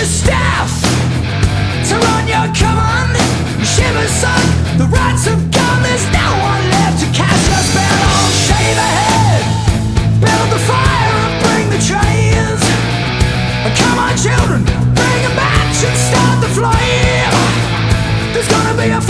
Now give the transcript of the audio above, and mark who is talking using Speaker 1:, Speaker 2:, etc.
Speaker 1: your staff to run your command. Shiver, son, the rats have gone. There's no one left to catch us. Build on, shave ahead. Build the fire and bring the trains. Come on, children, bring a match and start the flame. There's gonna be a